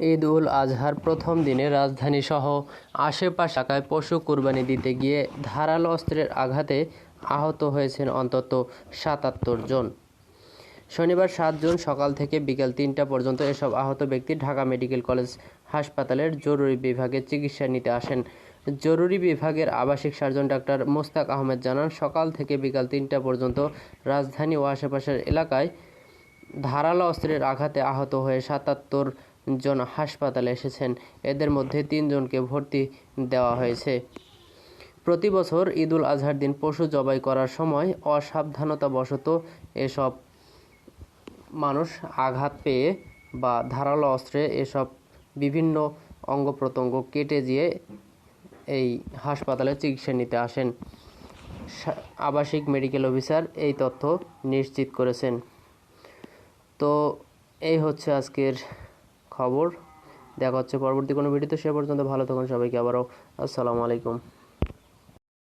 ঈদ উল আজহার প্রথম দিনে রাজধানীসহ আশেপাশ এলাকায় পশু কুরবানি দিতে গিয়ে ধারালো অস্ত্রের আঘাতে আহত হয়েছেন অন্তত সাতাত্তর জন। শনিবার সাত জুন সকাল থেকে বিকেল তিনটা পর্যন্ত এসব আহত ব্যক্তি ঢাকা মেডিকেল কলেজ হাসপাতালের জরুরি বিভাগে চিকিৎসা নিতে আসেন। জরুরি বিভাগের আবাসিক সার্জন ডাক্তার মোস্তাক আহমেদ জানান, সকাল থেকে বিকাল তিনটা পর্যন্ত রাজধানী ও আশেপাশের এলাকায় ধারালো অস্ত্রের আঘাতে আহত হয়ে সাতাত্তর জন হাসপাতালে এসেছেন। এদের মধ্যে তিনজনকে ভর্তি দেওয়া হয়েছে। প্রতি বছর ঈদুল আজহার দিন পশু জবাই করার সময় অসাবধানতাবশত এসব মানুষ আঘাত পেয়ে বা ধারালো অস্ত্রে এসব বিভিন্ন অঙ্গ প্রত্যঙ্গ কেটে দিয়ে এই হাসপাতালে চিকিৎসা নিতে আসেন। আবাসিক মেডিকেল অফিসার এই তথ্য নিশ্চিত করেছেন। তো এই হচ্ছে আজকের খবর দেখা হচ্ছে পরবর্তী কোনো ভিডিওতে সে পর্যন্ত ভালো থাকুন সবাইকে আবারও। আসসালামু আলাইকুম।